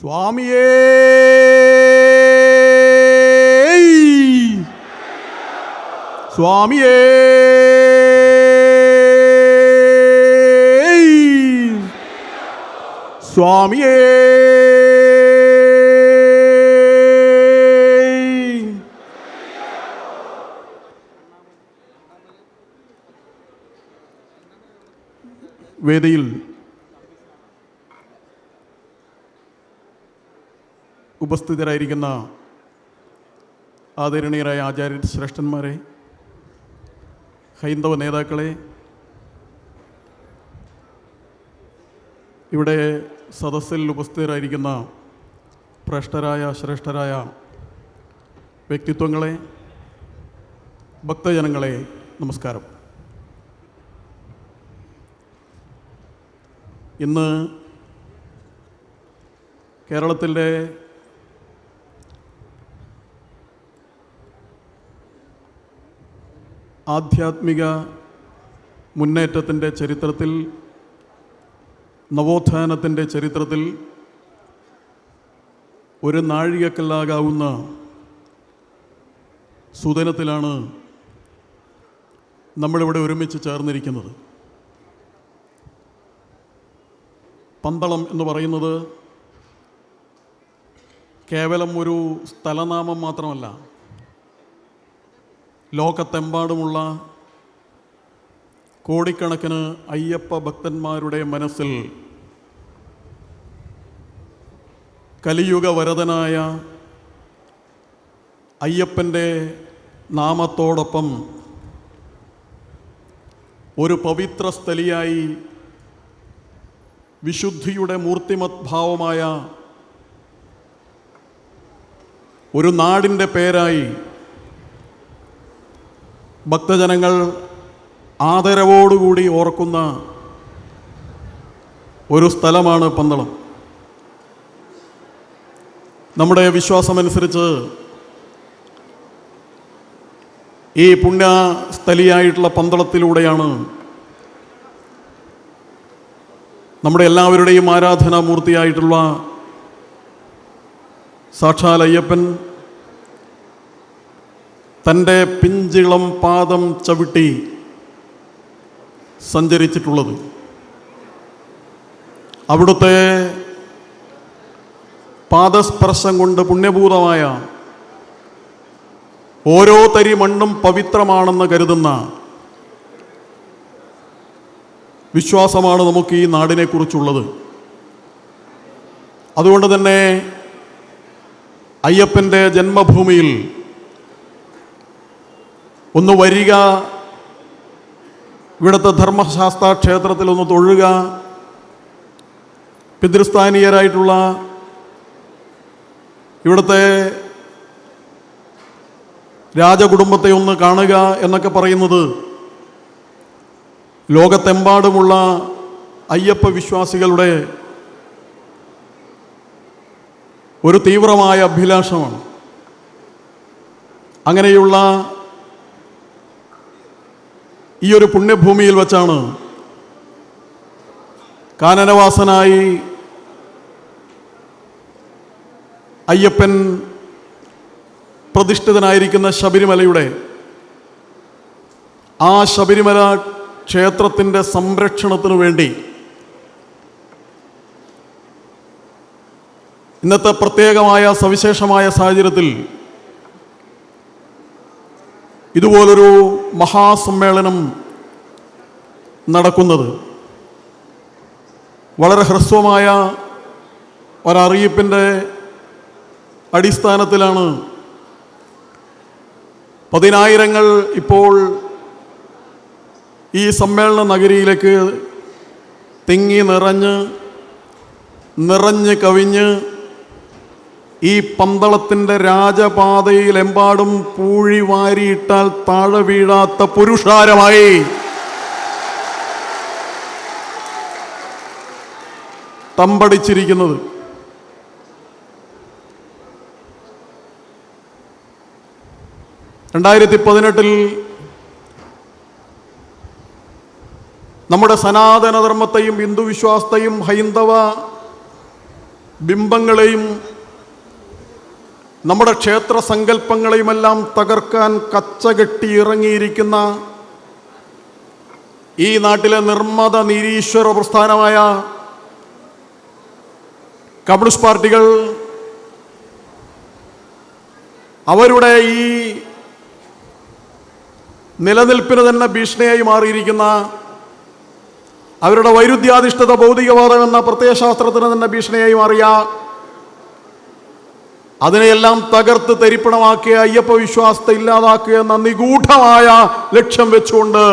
சுவாமியே! சுவாமியே! சுவாமியே! வேதையில் ഉപസ്ഥിതരായിരിക്കുന്ന ആദരണീയരായ ആചാര്യ ശ്രേഷ്ഠന്മാരെ ഹൈന്ദവ നേതാക്കളെ ഇവിടെ സദസ്സിൽ ഉപസ്ഥിതരായിരിക്കുന്ന ഭ്രഷ്ടരായ ശ്രേഷ്ഠരായ വ്യക്തിത്വങ്ങളെ ഭക്തജനങ്ങളെ നമസ്കാരം. ഇന്ന് കേരളത്തിന്റെ ആധ്യാത്മിക മുന്നേറ്റത്തിന്റെ ചരിത്രത്തിൽ നവോത്ഥാനത്തിന്റെ ചരിത്രത്തിൽ ഒരു നാഴികക്കല്ലാകാവുന്ന സുദിനത്തിലാണ് നമ്മളിവിടെ ഒരുമിച്ച് ചേർന്നിരിക്കുന്നത്. പന്തളം എന്ന് പറയുന്നത് കേവലം ഒരു സ്ഥലനാമം മാത്രമല്ല ലോകത്തെമ്പാടുമുള്ള കോടിക്കണക്കിന് അയ്യപ്പ ഭക്തന്മാരുടെ മനസ്സിൽ കലിയുഗ വരതനായ അയ്യപ്പന്റെ നാമത്തോടൊപ്പം ഒരു പവിത്ര സ്ഥലിയായി വിശുദ്ധിയുടെ മൂർത്തിമത് ഭാവമായ ഒരു നാടിന്റെ പേരായി ഭക്തജനങ്ങൾ ആദരവോടുകൂടി ഓർക്കുന്ന ഒരു സ്ഥലമാണ് പന്തളം. നമ്മുടെ വിശ്വാസമനുസരിച്ച് ഈ പുണ്യസ്ഥലിയായിട്ടുള്ള പന്തളത്തിലൂടെയാണ് നമ്മുടെ എല്ലാവരുടെയും ആരാധനാമൂർത്തിയായിട്ടുള്ള സാക്ഷാൽ അയ്യപ്പൻ തന്റെ പിഞ്ചിളം പാദം ചവിട്ടി സഞ്ചരിച്ചിട്ടുള്ളത്. അവിടുത്തെ പാദസ്പർശം കൊണ്ട് പുണ്യഭൂതമായ ഓരോ തരി മണ്ണും പവിത്രമാണെന്ന് കരുതുന്ന വിശ്വാസമാണ് നമുക്ക് ഈ നാടിനെക്കുറിച്ചുള്ളത്. അതുകൊണ്ട് തന്നെ അയ്യപ്പന്റെ ജന്മഭൂമിയിൽ ഒന്ന് വരിക. ഇവിടുത്തെ ധർമ്മശാസ്ത്ര ക്ഷേത്രത്തിൽ ഒന്ന് തൊഴുക. പിതൃസ്ഥാനീയരായിട്ടുള്ള ഇവിടുത്തെ രാജകുടുംബത്തെ ഒന്ന് കാണുക എന്നൊക്കെ പറയുന്നത് ലോകത്തെമ്പാടുമുള്ള അയ്യപ്പ വിശ്വാസികളുടെ ഒരു തീവ്രമായ അഭിലാഷമാണ്. അങ്ങനെയുള്ള ഈ ഒരു പുണ്യഭൂമിയിൽ വച്ചാണ് കാനനവാസനായി അയ്യപ്പൻ പ്രതിഷ്ഠിതനായിരിക്കുന്ന ശബരിമലയുടെ ആ ശബരിമല ക്ഷേത്രത്തിന്റെ സംരക്ഷണത്തിനു വേണ്ടി ഇന്നത്തെ പ്രത്യേകമായ സവിശേഷമായ സാഹചര്യത്തിൽ ഇതുപോലൊരു മഹാസമ്മേളനം നടക്കുന്നത് വളരെ ഹ്രസ്വമായ ഒരറിയിപ്പിന്റെ അടിസ്ഥാനത്തിലാണ്. പതിനായിരങ്ങൾ ഇപ്പോൾ ഈ സമ്മേളന നഗരിയിലേക്ക് തിങ്ങി നിറഞ്ഞ് നിറഞ്ഞ് കവിഞ്ഞ് ഈ പന്തളത്തിന്റെ രാജപാതയിലെമ്പാടും പൂഴി വാരിയിട്ടാൽ താഴെ വീഴാത്ത പുരുഷാരമായി. തമ്പടിച്ചിരിക്കുന്നത്. രണ്ടായിരത്തി പതിനെട്ടിൽ നമ്മുടെ സനാതനധർമ്മത്തെയും ഹിന്ദു വിശ്വാസത്തെയും ഹൈന്ദവ ബിംബങ്ങളെയും നമ്മുടെ ക്ഷേത്ര സങ്കല്പങ്ങളെയുമെല്ലാം തകർക്കാൻ കച്ചകെട്ടി ഇറങ്ങിയിരിക്കുന്ന ഈ നാട്ടിലെ നിർമ്മത നിരീശ്വര പ്രസ്ഥാനമായ കമ്മ്യൂണിസ്റ്റ് പാർട്ടികൾ അവരുടെ ഈ നിലനിൽപ്പിന് തന്നെ ഭീഷണിയായി മാറിയിരിക്കുന്ന അവരുടെ വൈരുദ്ധ്യാധിഷ്ഠിത ഭൗതികവാദം എന്ന പ്രത്യയശാസ്ത്രത്തിന് തന്നെ ഭീഷണിയായി മാറിയ അതിനെയെല്ലാം തകർത്ത് തരിപ്പണമാക്കിയ അയ്യപ്പ വിശ്വാസത്തെ ഇല്ലാതാക്കുക എന്ന നിഗൂഢമായ ലക്ഷ്യം വെച്ചുകൊണ്ട്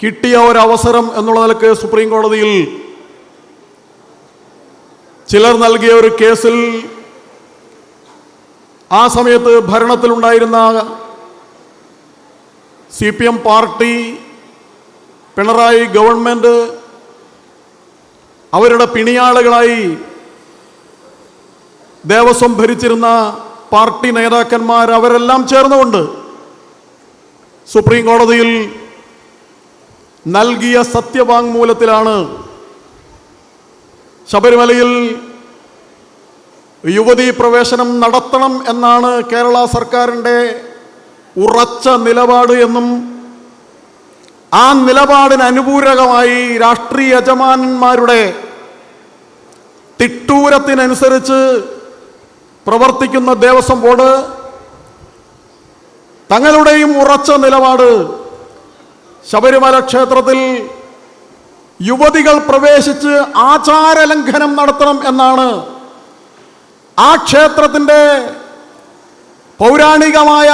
കിട്ടിയ ഒരവസരം എന്നുള്ള നിലയ്ക്ക് സുപ്രീം കോടതിയിൽ ചിലർ നൽകിയ ഒരു കേസിൽ ആ സമയത്ത് ഭരണത്തിലുണ്ടായിരുന്ന C P M party Pinarayi government അവരുടെ പിണിയാളുകളായി ദേവസ്വം ഭരിച്ചിരുന്ന പാർട്ടി നേതാക്കന്മാർ അവരെല്ലാം ചേർന്നുകൊണ്ട് സുപ്രീം കോടതിയിൽ നൽകിയ സത്യവാങ്മൂലത്തിലാണ് ശബരിമലയിൽ യുവതീ പ്രവേശനം നടത്തണം എന്നാണ് കേരള സർക്കാരിന്റെ ഉറച്ച നിലപാട് എന്നും ആ നിലപാടിന് അനുപൂരകമായി രാഷ്ട്രീയ യജമാനന്മാരുടെ തിട്ടൂരത്തിനനുസരിച്ച് പ്രവർത്തിക്കുന്ന ദേവസ്വം ബോർഡ് തങ്ങളുടെയും ഉറച്ച നിലപാട് ശബരിമല ക്ഷേത്രത്തിൽ യുവതികൾ പ്രവേശിച്ച് ആചാരലംഘനം നടത്തണം എന്നാണ് ആ ക്ഷേത്രത്തിന്റെ പൗരാണികമായ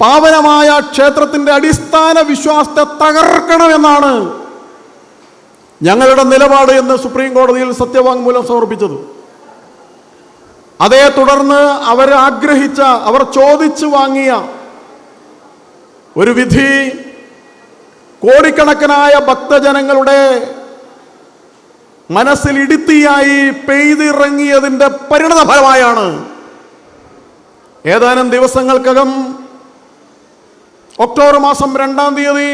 പാവനമായ ക്ഷേത്രത്തിന്റെ അടിസ്ഥാന വിശ്വാസത്തെ തകർക്കണമെന്നാണ് ഞങ്ങളുടെ നിലപാട് എന്ന് സുപ്രീം കോടതിയിൽ സത്യവാങ്മൂലം സമർപ്പിച്ചത്. അതേ തുടർന്ന് അവർ ആഗ്രഹിച്ച അവർ ചോദിച്ചു വാങ്ങിയ ഒരു വിധി കോടിക്കണക്കിനായ ഭക്തജനങ്ങളുടെ മനസ്സിൽ ഇടുത്തിയായി പെയ്തിറങ്ങിയതിന്റെ പരിണത ഫലമായാണ് ഏതാനും ദിവസങ്ങൾക്കകം ഒക്ടോബർ മാസം രണ്ടാം തീയതി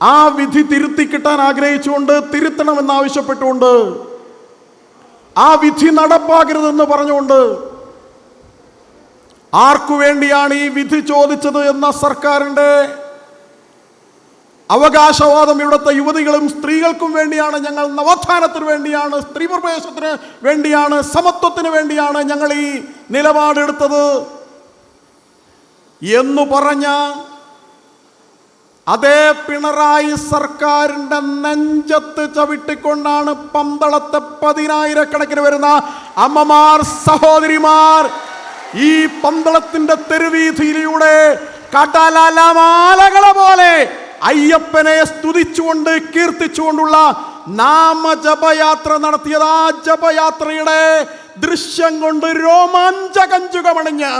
ആ വിധി തിരുത്തി കിട്ടാൻ ആഗ്രഹിച്ചുകൊണ്ട് തിരുത്തണമെന്ന് ആവശ്യപ്പെട്ടുകൊണ്ട് ആ വിധി നടപ്പാക്കരുതെന്ന് പറഞ്ഞുകൊണ്ട് ആർക്കു വേണ്ടിയാണ് ഈ വിധി ചോദിച്ചത് എന്ന സർക്കാരിന്റെ അവകാശവാദം ഇവിടുത്തെ യുവതികളും സ്ത്രീകൾക്കും വേണ്ടിയാണ് ഞങ്ങൾ നവോത്ഥാനത്തിന് വേണ്ടിയാണ് സ്ത്രീ പ്രവേശത്തിന് വേണ്ടിയാണ് സമത്വത്തിന് വേണ്ടിയാണ് ഞങ്ങൾ ഈ നിലപാടെടുത്തത്. എന്നു പറഞ്ഞ അതേ പിണറായി സർക്കാരിന്റെ നെഞ്ചത്ത് ചവിട്ടിക്കൊണ്ടാണ് പന്തളത്തെ പതിനായിരക്കണക്കിന് വരുന്ന അമ്മമാർ സഹോദരിമാർ ഈ പന്തളത്തിന്റെ തെരുവീതിയിലൂടെ കടലമാലകളെ പോലെ അയ്യപ്പനെ സ്തുതിച്ചുകൊണ്ട് കീർത്തിച്ചുകൊണ്ടുള്ള നാമജപയാത്ര നടത്തിയത്. ആ ജപയാത്രയുടെ ദൃശ്യം കൊണ്ട് രോമാഞ്ചകഞ്ചുകമണിഞ്ഞ്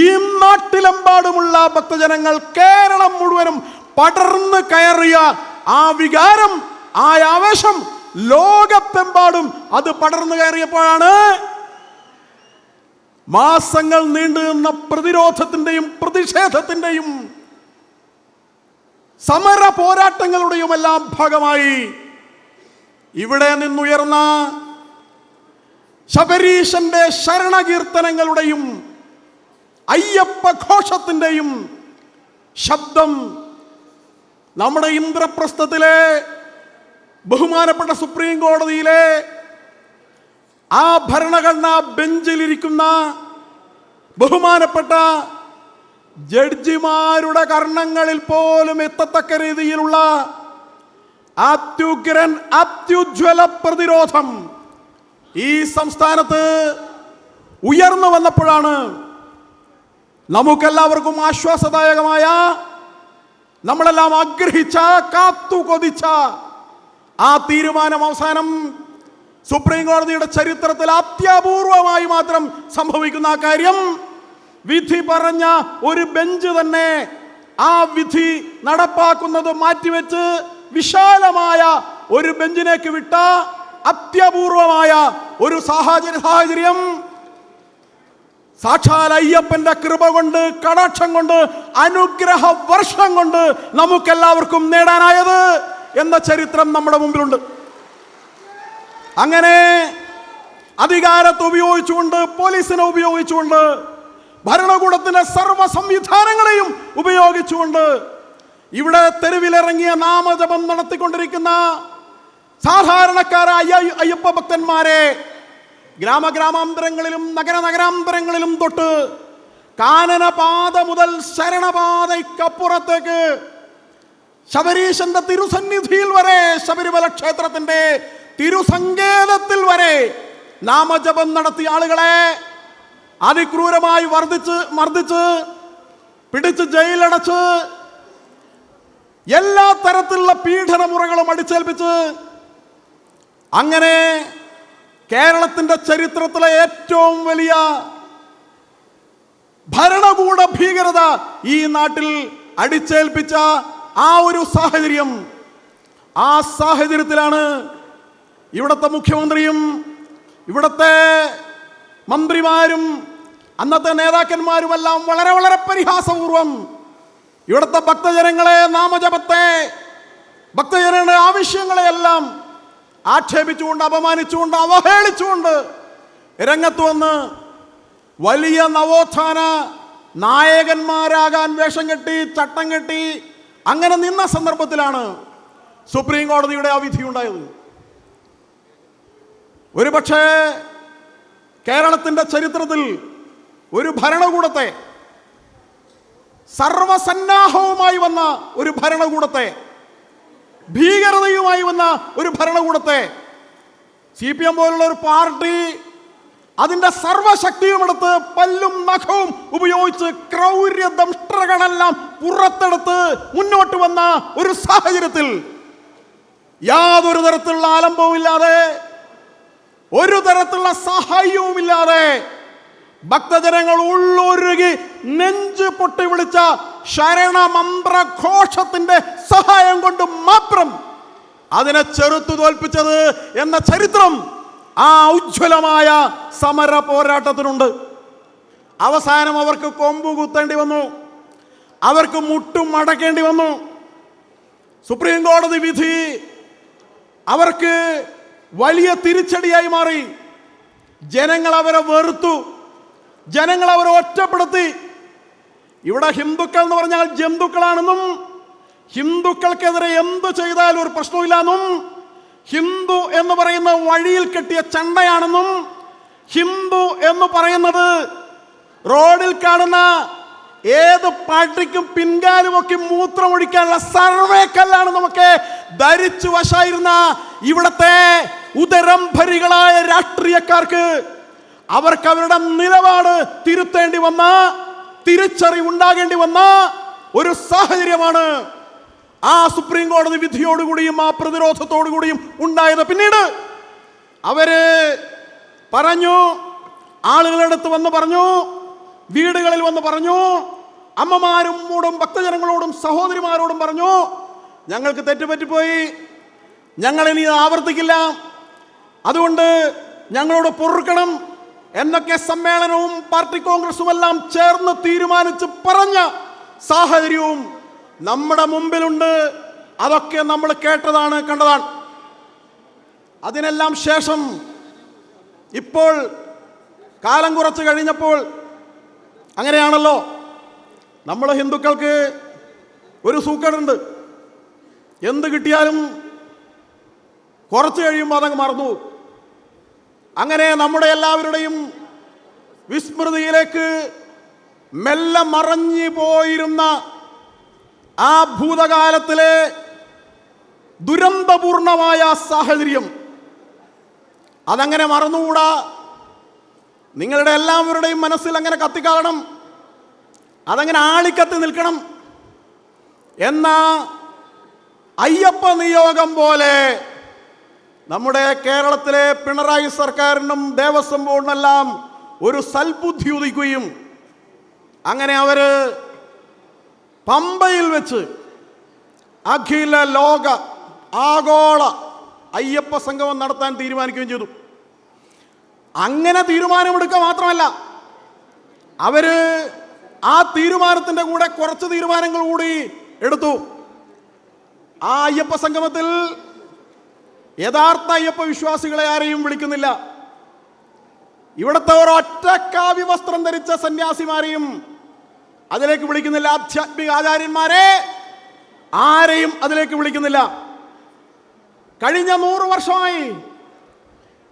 ഈ നാട്ടിലെമ്പാടുമുള്ള ഭക്തജനങ്ങൾ കേരളം മുഴുവനും പടർന്ന് കയറിയ ആ വികാരം ആ ആവേശം ലോകത്തെമ്പാടും അത് പടർന്നു കയറിയപ്പോഴാണ് മാസങ്ങൾ നീണ്ടു നിന്ന പ്രതിരോധത്തിന്റെയും പ്രതിഷേധത്തിന്റെയും സമര പോരാട്ടങ്ങളുടെയും എല്ലാം ഭാഗമായി ഇവിടെ നിന്നുയർന്ന ശബരീശന്റെ ശരണകീർത്തനങ്ങളുടെയും അയ്യപ്പ ഘോഷത്തിന്റെയും ശബ്ദം നമ്മുടെ ഇന്ദ്രപ്രസ്ഥത്തിലെ ബഹുമാനപ്പെട്ട സുപ്രീം കോടതിയിലെ ആ ഭരണഘടനാ ബെഞ്ചിലിരിക്കുന്ന ബഹുമാനപ്പെട്ട ജഡ്ജിമാരുടെ കർണങ്ങളിൽ പോലും എത്തത്തക്ക രീതിയിലുള്ള അത്യുഗ്രൻ അത്യുജ്വല പ്രതിരോധം ഈ സംസ്ഥാനത്ത് ഉയർന്നു വന്നപ്പോഴാണ് നമുക്കെല്ലാവർക്കും ആശ്വാസദായകമായ നമ്മളെല്ലാം ആഗ്രഹിച്ച കാത്തു കൊതിച്ച ആ തീരുമാനം അവസാനം സുപ്രീം കോടതിയുടെ ചരിത്രത്തിൽ അത്യപൂർവമായി മാത്രം സംഭവിക്കുന്ന ആ കാര്യം. വിധി പറഞ്ഞ ഒരു ബെഞ്ച് തന്നെ ആ വിധി നടപ്പാക്കുന്നത് മാറ്റിവെച്ച് വിശാലമായ ഒരു ബെഞ്ചിനേക്ക് വിട്ട അത്യപൂർവമായ ഒരു സാഹചര്യ സാഹചര്യം സാക്ഷാൽ അയ്യപ്പന്റെ കൃപ കൊണ്ട് കടാക്ഷം കൊണ്ട് അനുഗ്രഹ വർഷം കൊണ്ട് നമുക്കെല്ലാവർക്കും നേടാനായത് എന്ന ചരിത്രം നമ്മുടെ മുമ്പിലുണ്ട്. അങ്ങനെ അധികാരത്തെ ഉപയോഗിച്ചുകൊണ്ട് പോലീസിനെ ഉപയോഗിച്ചുകൊണ്ട് ഭരണകൂടത്തിന്റെ സർവ സംവിധാനങ്ങളെയും ഉപയോഗിച്ചുകൊണ്ട് ഇവിടെ തെരുവിലിറങ്ങിയ നാമജപം നടത്തിക്കൊണ്ടിരിക്കുന്ന സാധാരണക്കാരായ അയ്യപ്പ ഭക്തന്മാരെ ഗ്രാമഗ്രാമാന്തരങ്ങളിലും നഗര നഗരാന്തരങ്ങളിലും തൊട്ട് കാനനപാത മുതൽ ശരണപാതയ്ക്കപ്പുറത്തേക്ക് ശബരീശന്റെ തിരുസന്നിധിയിൽ വരെ ശബരിമല ക്ഷേത്രത്തിന്റെ തിരുസങ്കേതത്തിൽ വരെ നാമജപം നടത്തിയ ആളുകളെ അതിക്രൂരമായി വർദ്ധിച്ച് മർദ്ദിച്ച് പിടിച്ച് ജയിലടച്ച് എല്ലാ തരത്തിലുള്ള പീഡനമുറകളും അടിച്ചേൽപ്പിച്ച് അങ്ങനെ കേരളത്തിന്റെ ചരിത്രത്തിലെ ഏറ്റവും വലിയ ഭരണകൂട ഭീകരത ഈ നാട്ടിൽ അടിച്ചേൽപ്പിച്ച ആ ഒരു സാഹചര്യം. ആ സാഹചര്യത്തിലാണ് ഇവിടുത്തെ മുഖ്യമന്ത്രിയും ഇവിടുത്തെ മന്ത്രിമാരും അന്നത്തെ നേതാക്കന്മാരുമെല്ലാം വളരെ വളരെ പരിഹാസപൂർവം ഇവിടുത്തെ ഭക്തജനങ്ങളെ നാമജപത്തെ ഭക്തജനങ്ങളുടെ ആവശ്യങ്ങളെയെല്ലാം ആക്ഷേപിച്ചുകൊണ്ട് അപമാനിച്ചുകൊണ്ട് അവഹേളിച്ചുകൊണ്ട് രംഗത്ത് വന്ന് വലിയ നവോത്ഥാന നായകന്മാരാകാൻ വേഷം കെട്ടി ചട്ടം കെട്ടി അങ്ങനെ നിന്ന സന്ദർഭത്തിലാണ് സുപ്രീം കോടതിയുടെ ആ വിധി ഉണ്ടായത്. ഒരുപക്ഷെ കേരളത്തിന്റെ ചരിത്രത്തിൽ ഒരു ഭരണകൂടത്തെ സർവസന്നാഹവുമായി വന്ന ഒരു ഭരണകൂടത്തെ ഭീകരതയുമായി വന്ന ഒരു ഭരണകൂടത്തെ സി പി എം പോലുള്ള ഒരു പാർട്ടി അതിന്റെ സർവശക്തിയും എടുത്ത് പല്ലും നഖവും ഉപയോഗിച്ച് ക്രൗര്യ ദംഷ്ട്രകളെല്ലാം പുറത്തെടുത്ത് മുന്നോട്ട് വന്ന ഒരു സാഹചര്യത്തിൽ യാതൊരു തരത്തിലുള്ള ആലംബവും ഇല്ലാതെ ഒരു തരത്തിലുള്ള സഹായവുമില്ലാതെ ഭക്തജനങ്ങൾ ഉള്ളൊരുകി നെഞ്ച് പൊട്ടി വിളിച്ച ശരണമന്ത്രഘോഷത്തിന്റെ സഹായം കൊണ്ട് മാത്രം അതിനെ ചെറുത്തു തോൽപ്പിച്ചത് എന്ന ചരിത്രം ആ ഉജ്ജ്വലമായ സമര പോരാട്ടത്തിനുണ്ട്. അവസാനം അവർക്ക് കൊമ്പ് കുത്തേണ്ടി വന്നു. അവർക്ക് മുട്ടും മടക്കേണ്ടി വന്നു. സുപ്രീം കോടതി വിധി അവർക്ക് വലിയ തിരിച്ചടിയായി മാറി. ജനങ്ങൾ അവരെ വെറുത്തു. ജനങ്ങൾ അവരെ ഒറ്റപ്പെടുത്തി. ഇവിടെ ഹിന്ദുക്കൾ എന്ന് പറഞ്ഞാൽ ജന്തുക്കളാണെന്നും ഹിന്ദുക്കൾക്കെതിരെ എന്ത് ചെയ്താലും ഒരു പ്രശ്നമില്ലാന്നും ഹിന്ദു എന്ന് പറയുന്ന വഴിയിൽ കെട്ടിയ ചണ്ടയാണെന്നും ഹിന്ദു എന്ന് പറയുന്നത് റോഡിൽ കാണുന്ന ഏത് പാട്ടിക്കും പിൻകാലുമൊക്കെ മൂത്രമൊഴിക്കാനുള്ള സർവേ നമുക്ക് ധരിച്ചു വശായിരുന്ന ഇവിടത്തെ ഉദരംഭരികളായ രാഷ്ട്രീയക്കാർക്ക് അവർക്ക് അവരുടെ നിലപാട് തിരുത്തേണ്ടി വന്ന തിരിച്ചറിവുണ്ടാകേണ്ടി വന്ന ഒരു സാഹചര്യമാണ് ആ സുപ്രീം കോടതി വിധിയോടുകൂടിയും ആ പ്രതിരോധത്തോടുകൂടിയും ഉണ്ടായത്. പിന്നീട് അവർ പറഞ്ഞു ആളുകളുടെ അടുത്ത് വന്ന് പറഞ്ഞു വീടുകളിൽ വന്ന് പറഞ്ഞു അമ്മമാരോടും ഭക്തജനങ്ങളോടും സഹോദരിമാരോടും പറഞ്ഞു ഞങ്ങൾക്ക് തെറ്റുപറ്റിപ്പോയി ഞങ്ങളിനി ആവർത്തിക്കില്ല അതുകൊണ്ട് ഞങ്ങളോട് പൊറുക്കണം എന്നൊക്കെ സമ്മേളനവും പാർട്ടി കോൺഗ്രസും എല്ലാം ചേർന്ന് തീരുമാനിച്ച് പറഞ്ഞ സാഹചര്യവും നമ്മുടെ മുമ്പിലുണ്ട്. അതൊക്കെ നമ്മൾ കേട്ടതാണ് കണ്ടതാണ്. അതിനെല്ലാം ശേഷം ഇപ്പോൾ കാലം കുറച്ച് കഴിഞ്ഞപ്പോൾ അങ്ങനെയാണല്ലോ. നമ്മൾ ഹിന്ദുക്കൾക്ക് ഒരു സൂക്കേടുണ്ട്. എന്ത് കിട്ടിയാലും കുറച്ച് കഴിയുമ്പോൾ അതങ്ങ് മറന്നു. അങ്ങനെ നമ്മുടെ എല്ലാവരുടെയും വിസ്മൃതിയിലേക്ക് മെല്ലെ മറഞ്ഞു പോയിരുന്ന ആ ഭൂതകാലത്തിലെ ദുരന്തപൂർണമായ സാഹചര്യം. അതങ്ങനെ മറന്നുകൂടാ? നിങ്ങളുടെ എല്ലാവരുടെയും മനസ്സിൽ അങ്ങനെ കത്തിക്കാളണം അതങ്ങനെ ആളിക്കത്തി നിൽക്കണം. എന്ന അയ്യപ്പ നിയോഗം പോലെ നമ്മുടെ കേരളത്തിലെ പിണറായി സർക്കാരിനും ദേവസ്വം ബോർഡിനെല്ലാം ഒരു സൽബുദ്ധി ഉദിക്കുകയും അങ്ങനെ അവർ പമ്പയിൽ വെച്ച് അഖില ലോക ആഗോള അയ്യപ്പ സംഗമം നടത്താൻ തീരുമാനിക്കുകയും ചെയ്തു. അങ്ങനെ തീരുമാനമെടുക്കുക മാത്രമല്ല അവർ ആ തീരുമാനത്തിന്റെ കൂടെ കുറച്ച് തീരുമാനങ്ങൾ കൂടി എടുത്തു. ആ അയ്യപ്പ സംഗമത്തിൽ യഥാർത്ഥ അയ്യപ്പ വിശ്വാസികളെ ആരെയും വിളിക്കുന്നില്ല. ഇവിടുത്തെ ഒരൊറ്റ കാവ്യ വസ്ത്രം ധരിച്ച സന്യാസിമാരെയും അതിലേക്ക് വിളിക്കുന്നില്ല. ആധ്യാത്മിക ആചാര്യന്മാരെ ആരെയും അതിലേക്ക് വിളിക്കുന്നില്ല. കഴിഞ്ഞ നൂറ് വർഷമായി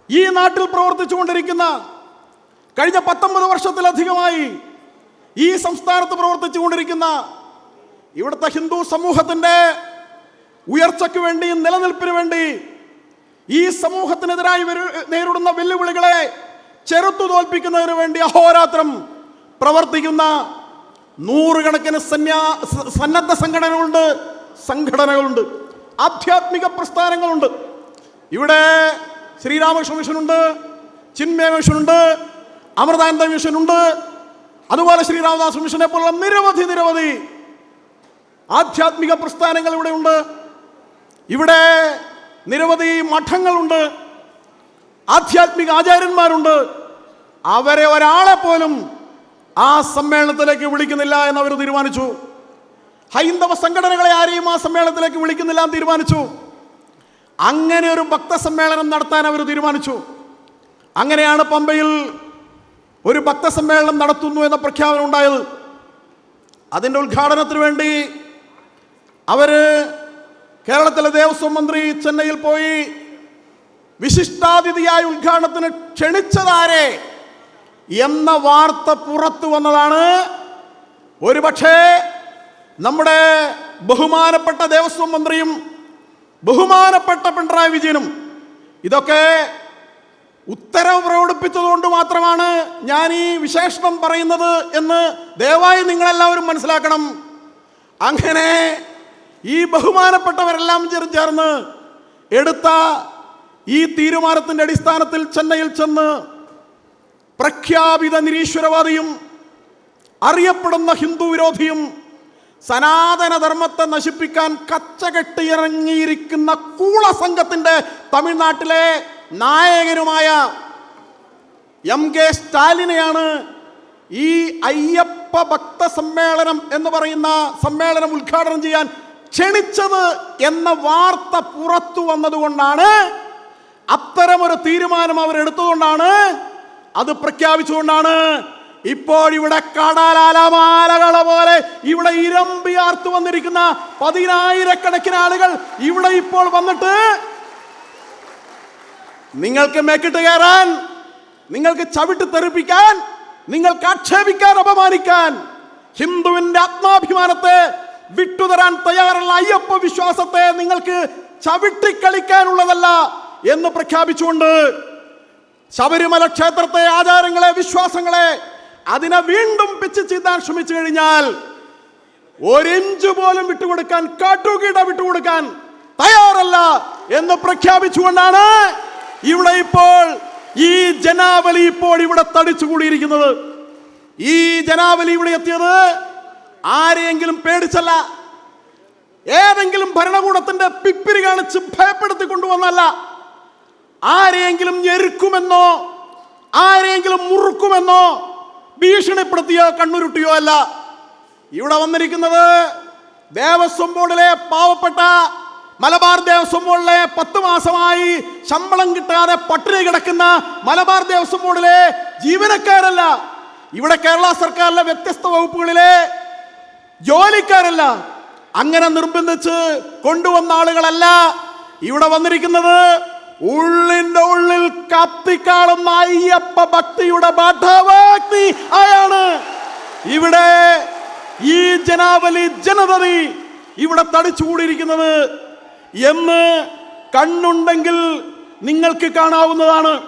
ഈ നാട്ടിൽ പ്രവർത്തിച്ചു കൊണ്ടിരിക്കുന്ന കഴിഞ്ഞ പത്തൊമ്പത് വർഷത്തിലധികമായി ഈ സംസ്ഥാനത്ത് പ്രവർത്തിച്ചു കൊണ്ടിരിക്കുന്ന ഇവിടുത്തെ ഹിന്ദു സമൂഹത്തിന്റെ ഉയർച്ചയ്ക്ക് വേണ്ടി നിലനിൽപ്പിന് വേണ്ടി ഈ സമൂഹത്തിനെതിരായി നേരിടുന്ന വെല്ലുവിളികളെ ചെറുത്തു തോൽപ്പിക്കുന്നതിന് വേണ്ടി അഹോരാത്രം പ്രവർത്തിക്കുന്ന നൂറുകണക്കിന് സന്യാ സന്നദ്ധ സംഘടനകളുണ്ട് സംഘടനകളുണ്ട് ആധ്യാത്മിക പ്രസ്ഥാനങ്ങളുണ്ട്. ഇവിടെ ശ്രീരാമകൃഷ്ണ മിഷനുണ്ട് ചിന്മയ മിഷനുണ്ട് അമൃതാനന്ദ മിഷനുണ്ട് അതുപോലെ ശ്രീരാമദാസ് മിഷനെ പോലുള്ള നിരവധി നിരവധി ആധ്യാത്മിക പ്രസ്ഥാനങ്ങൾ ഇവിടെ ഉണ്ട് ഇവിടെ നിരവധി മഠങ്ങളുണ്ട്. ആധ്യാത്മിക ആചാര്യന്മാരുണ്ട്. അവരെ ഒരാളെ പോലും ആ സമ്മേളനത്തിലേക്ക് വിളിക്കുന്നില്ല എന്ന് അവർ തീരുമാനിച്ചു. ഹൈന്ദവ സംഘടനകളെ ആരെയും ആ സമ്മേളനത്തിലേക്ക് വിളിക്കുന്നില്ല എന്ന് തീരുമാനിച്ചു. അങ്ങനെ ഒരു ഭക്തസമ്മേളനം നടത്താൻ അവർ തീരുമാനിച്ചു. അങ്ങനെയാണ് പമ്പയിൽ ഒരു ഭക്തസമ്മേളനം നടത്തുന്നു എന്ന പ്രഖ്യാപനം ഉണ്ടായത്. അതിന്റെ ഉദ്ഘാടനത്തിന് വേണ്ടി അവർ കേരളത്തിലെ ദേവസ്വം മന്ത്രി ചെന്നൈയിൽ പോയി. വിശിഷ്ടാതിഥിയായ ഉദ്ഘാടനത്തിന് ക്ഷണിച്ചതാരെ? എന്ന വാർത്ത പുറത്തു വന്നതാണ്. ഒരുപക്ഷേ നമ്മുടെ ബഹുമാനപ്പെട്ട ദേവസ്വം മന്ത്രിയും ബഹുമാനപ്പെട്ട പിണറായി വിജയനും ഇതൊക്കെ ഉത്തരവ് പ്രകടിപ്പിച്ചതുകൊണ്ട് മാത്രമാണ് ഞാൻ ഈ വിശേഷണം പറയുന്നത് എന്ന് ദയവായി നിങ്ങളെല്ലാവരും മനസ്സിലാക്കണം. അങ്ങനെ ഈ ബഹുമാനപ്പെട്ടവരെല്ലാം ചേർ- ചേർന്ന് എടുത്ത ഈ തീരുമാനത്തിന്റെ അടിസ്ഥാനത്തിൽ ചെന്നൈയിൽ ചെന്ന് പ്രഖ്യാപിത നിരീശ്വരവാദിയും അറിയപ്പെടുന്ന ഹിന്ദു വിരോധിയും സനാതനധർമ്മത്തെ നശിപ്പിക്കാൻ കച്ചകെട്ടിയിറങ്ങിയിരിക്കുന്ന കൂള സംഘത്തിന്റെ തമിഴ്നാട്ടിലെ നായകനുമായ എം കെ സ്റ്റാലിനെയാണ് ഈ അയ്യപ്പ ഭക്ത സമ്മേളനം എന്ന് പറയുന്ന സമ്മേളനം ഉദ്ഘാടനം ചെയ്യാൻ ക്ഷണിച്ചത് എന്ന വാർത്ത പുറത്തു വന്നതുകൊണ്ടാണ് അത്തരമൊരു തീരുമാനം അവർ എടുത്തുകൊണ്ടാണ് അത് പ്രഖ്യാപിച്ചുകൊണ്ടാണ് ഇപ്പോൾ ഇവിടെ കടലാലമാലകളെ പോലെ ഇവിടെ ഇരമ്പിയാർത്തു വന്നിരിക്കുന്ന പതിനായിരക്കണക്കിന് ആളുകൾ ഇവിടെ ഇപ്പോൾ വന്നിട്ട് നിങ്ങൾക്ക് മേക്കിട്ട് കയറാൻ നിങ്ങൾക്ക് ചവിട്ട് തെറിപ്പിക്കാൻ നിങ്ങൾക്ക് ആക്ഷേപിക്കാൻ അപമാനിക്കാൻ ഹിന്ദുവിന്റെ ആത്മാഭിമാനത്തെ വിട്ടുതരാൻ തയ്യാറുള്ള അയ്യപ്പ വിശ്വാസത്തെ നിങ്ങൾക്ക് ചവിട്ടിക്കളിക്കാനുള്ളതല്ല എന്ന് പ്രഖ്യാപിച്ചുകൊണ്ട് ശബരിമല ക്ഷേത്രത്തെ ആചാരങ്ങളെ വിശ്വാസങ്ങളെ അതിനെ വീണ്ടും പിച്ച് ചീത്താൻ ശ്രമിച്ചു കഴിഞ്ഞാൽ ഒരിഞ്ച് പോലും വിട്ടുകൊടുക്കാൻ കാട്ടുകീട വിട്ടുകൊടുക്കാൻ തയ്യാറല്ല എന്ന് പ്രഖ്യാപിച്ചുകൊണ്ടാണ് ഇവിടെ ഇപ്പോൾ ഈ ജനാവലി ഇപ്പോൾ ഇവിടെ തടിച്ചുകൂടിയിരിക്കുന്നത്. ഈ ജനാവലി ഇവിടെ എത്തിയത് ആരെയെങ്കിലും പേടിച്ചല്ല. ഏതെങ്കിലും ഭരണകൂടത്തിന്റെ പിപ്പിരി കാണിച്ച് ഭയപ്പെടുത്തി കൊണ്ടുവന്നല്ല. ആരെയെങ്കിലും ഞെരുക്കുമെന്നോ ആരെയെങ്കിലും മുറുക്കുമെന്നോ ഭീഷണിപ്പെടുത്തിയോ കണ്ണുരുട്ടിയോ അല്ല. ഇവിടെ വന്നിരിക്കുന്നത് ദേവസ്വം ബോർഡിലെ പാവപ്പെട്ട മലബാർ ദേവസ്വം ബോർഡിലെ പത്ത് മാസമായി ശമ്പളം കിട്ടാതെ പട്ടിണി കിടക്കുന്ന മലബാർ ദേവസ്വം ബോർഡിലെ ജീവനക്കാരല്ല. ഇവിടെ കേരള സർക്കാരിലെ വ്യത്യസ്ത വകുപ്പുകളിലെ ജോലിക്കാരല്ല. അങ്ങനെ നിർബന്ധിച്ച് കൊണ്ടുവന്ന ആളുകളല്ല ഇവിടെ വന്നിരിക്കുന്നത്. ഉള്ളിന്റെ ഉള്ളിൽ കത്തിക്കാളുന്ന അയ്യപ്പ ഭക്തിയുടെ ബാഠാവാഗ്നി ആയാണ്. ഇവിടെ ഈ ജനാവലി ജനതതി ഇവിടെ തടിച്ചുകൂടിയിരിക്കുന്നത്. എന്ന് കണ്ണുണ്ടെങ്കിൽ നിങ്ങൾക്ക് കാണാവുന്നതാണ്.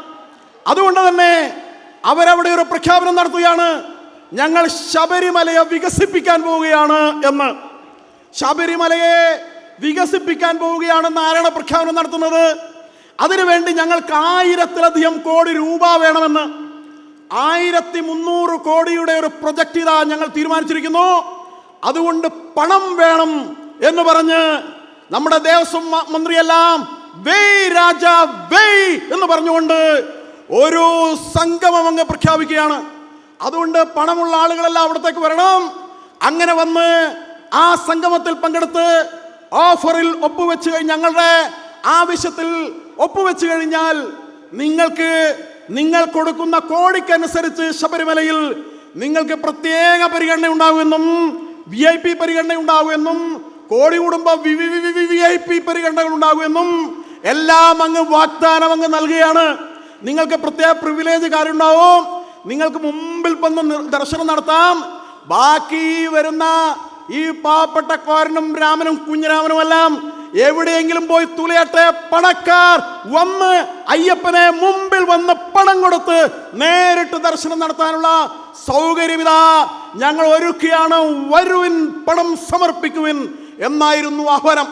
അതുകൊണ്ട് തന്നെ അവരവിടെ ഒരു പ്രഖ്യാപനം നടത്തുകയാണ്. ഞങ്ങൾ ശബരിമലയെ വികസിപ്പിക്കാൻ പോവുകയാണ് എന്ന്. ശബരിമലയെ വികസിപ്പിക്കാൻ പോവുകയാണ് ആരാണ് പ്രഖ്യാപനം നടത്തുന്നത്? അതിനുവേണ്ടി ഞങ്ങൾക്ക് ആയിരത്തിലധികം കോടി രൂപ വേണമെന്ന്. ആയിരത്തി മുന്നൂറ് കോടിയുടെ ഒരു പ്രൊജക്റ്റ് ഇതാ ഞങ്ങൾ തീരുമാനിച്ചിരിക്കുന്നു. അതുകൊണ്ട് പണം വേണം എന്ന് പറഞ്ഞ് നമ്മുടെ ദേവസ്വം മന്ത്രിയെല്ലാം വേ രാജ വേ എന്ന് പറഞ്ഞുകൊണ്ട് ഒരു സംഗമം അങ്ങ് പ്രഖ്യാപിക്കുകയാണ്. അതുകൊണ്ട് പണമുള്ള ആളുകളെല്ലാം അവിടത്തേക്ക് വരണം. അങ്ങനെ വന്ന് ആ സംഗമത്തിൽ പങ്കെടുത്ത് ഓഫറിൽ ഒപ്പുവെച്ച് കഴിഞ്ഞ് ഞങ്ങളുടെ ആവശ്യത്തിൽ ഒപ്പുവെച്ച് കഴിഞ്ഞാൽ നിങ്ങൾക്ക് നിങ്ങൾ കൊടുക്കുന്ന കോടിക്കനുസരിച്ച് ശബരിമലയിൽ നിങ്ങൾക്ക് പ്രത്യേക പരിഗണന ഉണ്ടാവുമെന്നും വി ഐ പി പരിഗണന ഉണ്ടാവുമെന്നും കോടി വി വി ഐ പി പരിഗണനകൾ ഉണ്ടാകുമെന്നും എല്ലാം അങ്ങ് വാഗ്ദാനം അങ്ങ് നൽകുകയാണ്. നിങ്ങൾക്ക് പ്രത്യേക പ്രിവിലേജ് കാര്യമുണ്ടാവും നിങ്ങൾക്ക് മുമ്പിൽ വന്ന് ദർശനം നടത്താം. ബാക്കി വരുന്ന ഈ പാവപ്പെട്ട കോരനും രാമനും കുഞ്ഞിരാമനുമെല്ലാം എവിടെയെങ്കിലും പോയി തുലയട്ടെ. പണക്കാർ വന്ന് അയ്യപ്പനെ മുമ്പിൽ വന്ന് പണം കൊടുത്ത് നേരിട്ട് ദർശനം നടത്താനുള്ള സൗകര്യമിതാ. ഞങ്ങൾ ഒരുക്കിയാണ് വരുവിൻ പണം സമർപ്പിക്കുവിൻ എന്നായിരുന്നു ആഹ്വാനം.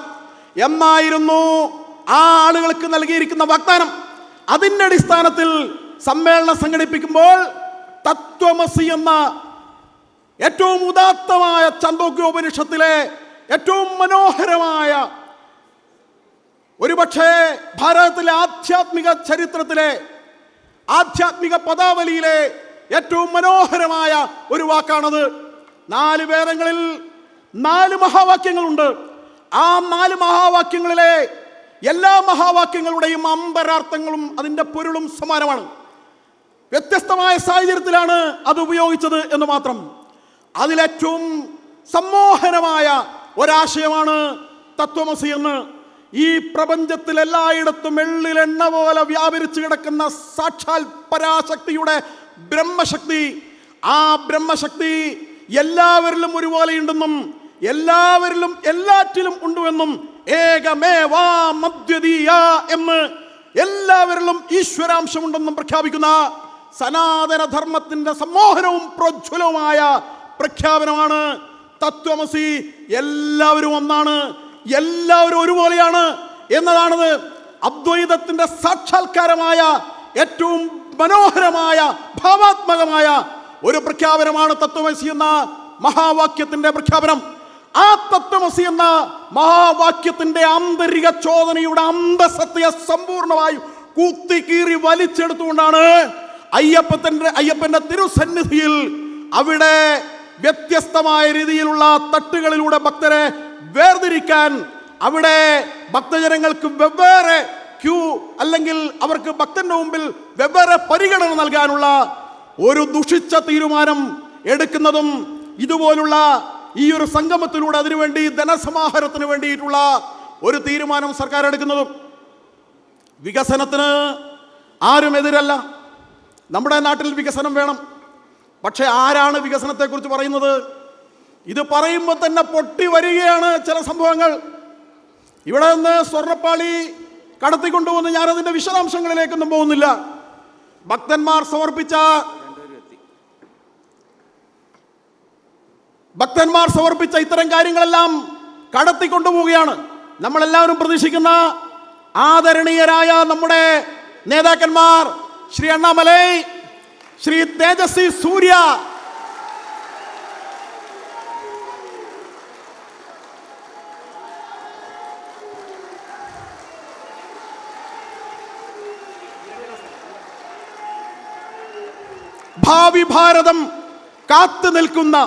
എന്നായിരുന്നു ആ ആളുകൾക്ക് നൽകിയിരിക്കുന്ന വാഗ്ദാനം. അതിന്റെ അടിസ്ഥാനത്തിൽ സമ്മേളനം സംഘടിപ്പിക്കുമ്പോൾ തത്വമസി എന്ന ഏറ്റവും ഉദാത്തമായ ചന്ദോഗ്യോപനിഷത്തിലെ ഏറ്റവും മനോഹരമായ ഒരുപക്ഷേ ഭാരതത്തിലെ ആധ്യാത്മിക ചരിത്രത്തിലെ ആധ്യാത്മിക പദാവലിയിലെ ഏറ്റവും മനോഹരമായ ഒരു വാക്കാണത്. നാല് വേദങ്ങളിൽ നാല് മഹാവാക്യങ്ങളുണ്ട്. ആ നാല് മഹാവാക്യങ്ങളിലെ എല്ലാ മഹാവാക്യങ്ങളുടെയും അമ്പരാർത്ഥങ്ങളും അതിന്റെ പൊരുളും സമാനമാണ്. വ്യത്യസ്തമായ സാഹചര്യത്തിലാണ് അത് ഉപയോഗിച്ചത് എന്ന് മാത്രം. അതിലേറ്റവും സമ്മോഹനമായ ഒരാശയമാണ് തത്വമസി എന്ന്. ഈ പ്രപഞ്ചത്തിൽ എല്ലായിടത്തും എള്ളിലെണ്ണ പോലെ വ്യാപരിച്ചു കിടക്കുന്ന സാക്ഷാൽ പരാശക്തിയുടെ ബ്രഹ്മശക്തി. ആ ബ്രഹ്മശക്തി എല്ലാവരിലും ഒരുപോലെയുണ്ടെന്നും എല്ലാവരിലും എല്ലാറ്റിലും ഉണ്ടുവെന്നും ഏകമേവാ മദ്യതീയ എന്ന് എല്ലാവരിലും ഈശ്വരാംശമുണ്ടെന്നും പ്രഖ്യാപിക്കുന്ന സനാതന ധർമ്മത്തിന്റെ സമ്മോഹനവും പ്രോജ്വലവുമായ പ്രഖ്യാപനമാണ് തത്വമസി. എല്ലാവരും ഒന്നാണ്. എല്ലാവരും ഒരുപോലെയാണ് എന്നതാണത് അദ്വൈതത്തിന്റെ സാക്ഷാത്കാരമായ ഏറ്റവും മനോഹരമായ ഭാവാത്മകമായ ഒരു പ്രഖ്യാപനമാണ് തത്വമസി എന്ന മഹാവാക്യത്തിന്റെ പ്രഖ്യാപനം. ആ തത്വമസി എന്ന മഹാവാക്യത്തിന്റെ ആന്തരിക ചോദനയുടെ അന്തസത്യ സമ്പൂർണമായും കൂത്തി കീറി വലിച്ചെടുത്തുകൊണ്ടാണ് അയ്യപ്പത്തിന്റെ അയ്യപ്പന്റെ തിരുസന്നിധിയിൽ അവിടെ വ്യത്യസ്തമായ രീതിയിലുള്ള തട്ടുകളിലൂടെ ഭക്തരെ വേർതിരിക്കാൻ അവിടെ ഭക്തജനങ്ങൾക്ക് വെവ്വേറെ ക്യൂ അല്ലെങ്കിൽ അവർക്ക് ഭക്തന്റെ മുമ്പിൽ വെവ്വേറെ പരിഗണന നൽകാനുള്ള ഒരു ദുഷിച്ച തീരുമാനം എടുക്കുന്നതും ഇതുപോലുള്ള ഈ ഒരു സംഗമത്തിലൂടെ അതിനുവേണ്ടി ധനസമാഹാരത്തിന് വേണ്ടിയിട്ടുള്ള ഒരു തീരുമാനം സർക്കാർ എടുക്കുന്നതും. വികസനത്തിന് ആരും എതിരല്ല നമ്മുടെ നാട്ടിൽ വികസനം വേണം. പക്ഷെ ആരാണ് വികസനത്തെക്കുറിച്ച് പറയുന്നത്? ഇത് പറയുമ്പോൾ തന്നെ പൊട്ടി വരികയാണ് ചില സംഭവങ്ങൾ. ഇവിടെ നിന്ന് സ്വർണപ്പാളി കടത്തിക്കൊണ്ടുവന്ന് ഞാനതിന്റെ വിശദാംശങ്ങളിലേക്കൊന്നും പോകുന്നില്ല. ഭക്തന്മാർ സമർപ്പിച്ച ഭക്തന്മാർ സമർപ്പിച്ച ഇത്തരം കാര്യങ്ങളെല്ലാം കടത്തിക്കൊണ്ടുപോവുകയാണ്. നമ്മളെല്ലാവരും പ്രതീക്ഷിക്കുന്ന ആദരണീയരായ നമ്മുടെ നേതാക്കന്മാർ ശ്രീ അണ്ണാമലൈ ശ്രീ തേജസ്വി സൂര്യ. ഭാവി ഭാരതം കാത്തു നിൽക്കുന്ന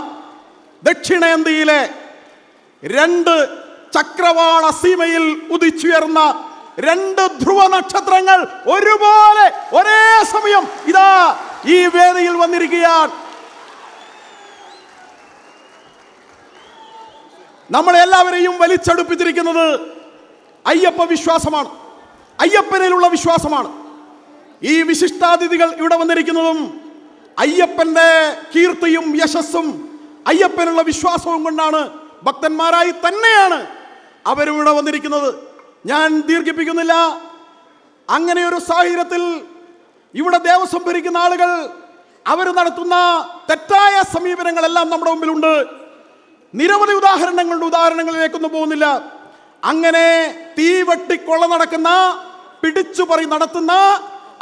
ദക്ഷിണേന്ത്യയിലെ രണ്ട് ചക്രവാള സീമയിൽ ഉദിച്ചുയർന്ന രണ്ട് ധ്രുവ നക്ഷത്രങ്ങൾ ഒരുപോലെ ഒരേ സമയം ഇതാ ഈ വേദിയിൽ വന്നിരിക്കുകയാണ്. നമ്മളെല്ലാവരെയും വലിച്ചടുപ്പിച്ചിരിക്കുന്നത് അയ്യപ്പ വിശ്വാസമാണ്. അയ്യപ്പനിലുള്ള വിശ്വാസമാണ്. ഈ വിശിഷ്ടാതിഥികൾ ഇവിടെ വന്നിരിക്കുന്നതും അയ്യപ്പന്റെ കീർത്തിയും യശസ്സും അയ്യപ്പനുള്ള വിശ്വാസവും കൊണ്ടാണ് ഭക്തന്മാരായി തന്നെയാണ് അവരിവിടെ വന്നിരിക്കുന്നത്. ഞാൻ ദീർഘിപ്പിക്കുന്നില്ല. അങ്ങനെ ഒരു സാഹചര്യത്തിൽ ഇവിടെ ദേവസ്വം ഭരിക്കുന്ന ആളുകൾ അവർ നടത്തുന്ന തെറ്റായ സമീപനങ്ങളെല്ലാം നമ്മുടെ മുമ്പിലുണ്ട്. നിരവധി ഉദാഹരണങ്ങളുടെ ഉദാഹരണങ്ങളിലേക്കൊന്നും പോകുന്നില്ല. അങ്ങനെ തീ വെട്ടിക്കൊള്ള നടക്കുന്ന പിടിച്ചുപറി നടത്തുന്ന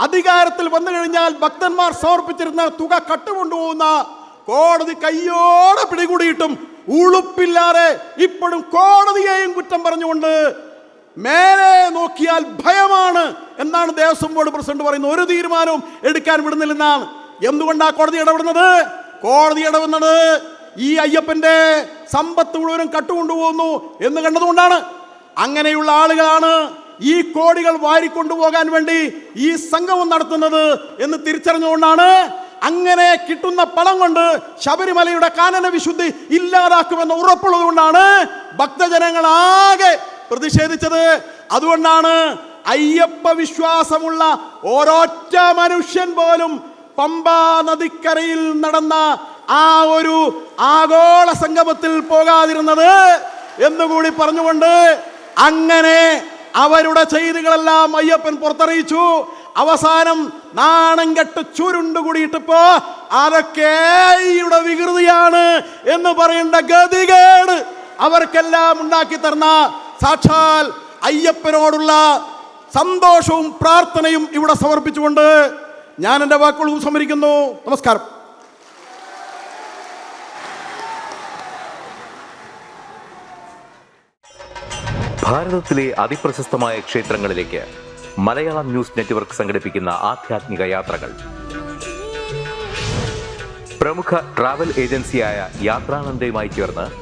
അധികാരത്തിൽ വന്നു കഴിഞ്ഞാൽ ഭക്തന്മാർ സമർപ്പിച്ചിരുന്ന തുക കട്ടുകൊണ്ടുപോകുന്ന കോടതി കയ്യോടെ പിടികൂടിയിട്ടും ഉളുപ്പില്ലാതെ ഇപ്പോഴും കോടതിയെയും കുറ്റം പറഞ്ഞുകൊണ്ട് മേലെ നോക്കിയാൽ ഭയമാണ് എന്നാണ് ദേവസ്വം ബോർഡ് പ്രസിഡന്റ് പറയുന്നത്. ഒരു തീരുമാനവും എടുക്കാൻ വിടുന്നില്ലെന്നാണ്. എന്തുകൊണ്ടാണ് കോടതി ഇടപെടുന്നത്? കോടതി ഇടപെടുന്നത് ഈ അയ്യപ്പന്റെ സമ്പത്ത് മുഴുവനും കട്ടുകൊണ്ടുപോകുന്നു എന്ന് കണ്ടതുകൊണ്ടാണ്. അങ്ങനെയുള്ള ആളുകളാണ് ഈ കോടികൾ വാരിക്കൊണ്ടുപോകാൻ വേണ്ടി ഈ സംഘവും നടത്തുന്നത് എന്ന് തിരിച്ചറിഞ്ഞുകൊണ്ടാണ്. അങ്ങനെ കിട്ടുന്ന പണം കൊണ്ട് ശബരിമലയുടെ കാനന വിശുദ്ധി ഇല്ലാതാക്കുമെന്ന് ഉറപ്പുള്ളതുകൊണ്ടാണ് ഭക്തജനങ്ങളാകെ പ്രതിഷേധിച്ചത്. അതുകൊണ്ടാണ് അയ്യപ്പ വിശ്വാസമുള്ള ഓരോറ്റ മനുഷ്യൻ പോലും പമ്പാ നദിക്കരയിൽ നടന്ന ആ ഒരു ആഗോള സംഗമത്തിൽ പോകാതിരുന്നത് എന്നുകൂടി പറഞ്ഞുകൊണ്ട് അങ്ങനെ അവരുടെ ചെയ്തികളെല്ലാം അയ്യപ്പൻ പുറത്തറിയിച്ചു. അവസാനം നാണം കെട്ട് ചുരുണ്ട് കൂടിയിട്ടിപ്പോ അതൊക്കെ ഇവിടെ വികൃതിയാണ് എന്ന് പറയേണ്ട ഗതികേട് അവർക്കെല്ലാം ഉണ്ടാക്കി തരുന്ന സാക്ഷാൽ അയ്യപ്പനോടുള്ള സന്തോഷവും പ്രാർത്ഥനയും ഇവിടെ സമർപ്പിച്ചുകൊണ്ട് ഞാൻ എന്റെ വാക്കുകളും ഉപസംഹരിക്കുന്നു. നമസ്കാരം. ഭാരതത്തിലെ അതിപ്രശസ്തമായ ക്ഷേത്രങ്ങളിലേക്ക് മലയാളം ന്യൂസ് നെറ്റ്വർക്ക് സംഘടിപ്പിക്കുന്ന ആധ്യാത്മിക യാത്രകൾ. പ്രമുഖ ട്രാവൽ ഏജൻസിയായ യാത്രാനന്ദയുമായി ചേർന്ന്